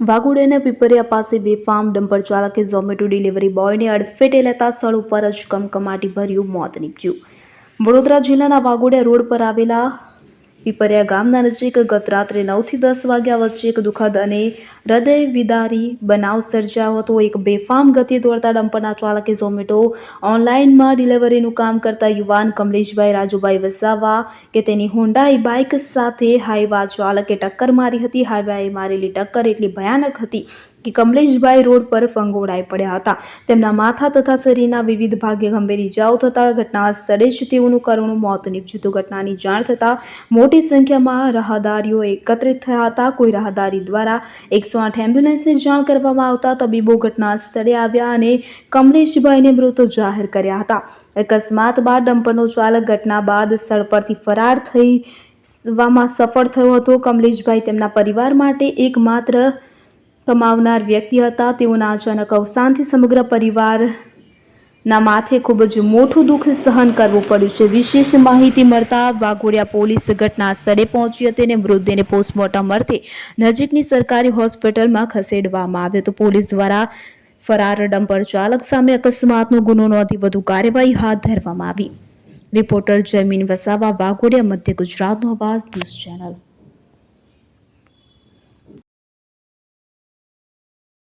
વાઘોડિયાના પીપરિયા પાસે બે farm dumper ચાલકે ઝોમેટો ડિલિવરી બોયને અડફેટે લેતા સ્થળ ઉપર જ કમકમાટી ભર્યું મોત નીપજ્યું. વડોદરા જિલ્લાના વાઘોડિયા રોડ પર આવેલા પીપરિયા ગામના નજીક ગત રાત્રે નવથી દસ વાગ્યા વચ્ચે એક દુઃખદ અને હૃદય વિદારી બનાવ સર્જાયો હતો એક બેફામ ગતિએ દોડતા ડમ્પરના ચાલકે ઝોમેટો ઓનલાઈનમાં ડિલિવરીનું કામ કરતા યુવાન કમલેશભાઈ રાજુભાઈ વસાવા કે તેની હોન્ડાઈ બાઇક સાથે હાઈવા ચાલકે ટક્કર મારી હતી હાઈવાએ મારેલી ટક્કર એટલી ભયાનક હતી કે કમલેશભાઈ રોડ પર ફંગોળાઈ પડ્યા હતા. તેમના માથા તથા શરીરના વિવિધ ભાગે ગંભીર ઇજાઓ થતાં ઘટના સ્થળે જ તેઓનું કરુણું મોત નીપજ્યું હતું. ઘટનાની જાણ થતાં મોટી સંખ્યામાં રાહદારીઓ એકત્રિત થયા હતા. કોઈ રાહદારી દ્વારા એકસો આઠ એમ્બ્યુલન્સને જાણ કરવામાં આવતા તબીબો ઘટના સ્થળે આવ્યા અને કમલેશભાઈને મૃત જાહેર કર્યા હતા. અકસ્માત બાદ ડમ્પરનો ચાલક ઘટના બાદ સ્થળ પરથી ફરાર થઈ સફળ થયો હતો. કમલેશભાઈ તેમના પરિવાર માટે એકમાત્ર કમાવનાર વ્યક્તિ હતા. તેઓના અચાનક અવસાનથી સમગ્ર પરિવારના માથે ખૂબ જ મોટું દુઃખ સહન કરવું પડ્યું છે. વિશેષ માહિતી મળતા વાઘોડિયા પોલીસ ઘટના સ્થળે પહોંચી હતી અને મૃતદેહને પોસ્ટમોર્ટમ અર્થે નજીકની સરકારી હોસ્પિટલમાં ખસેડવામાં આવ્યો તો પોલીસ દ્વારા ફરાર ડમ્પર ચાલક સામે અકસ્માતનો ગુનો નોંધી વધુ કાર્યવાહી હાથ ધરવામાં આવી. રિપોર્ટર જયમીન વસાવા, વાઘોડિયા, મધ્ય ગુજરાતનો અવાજ ન્યૂઝ ચેનલ.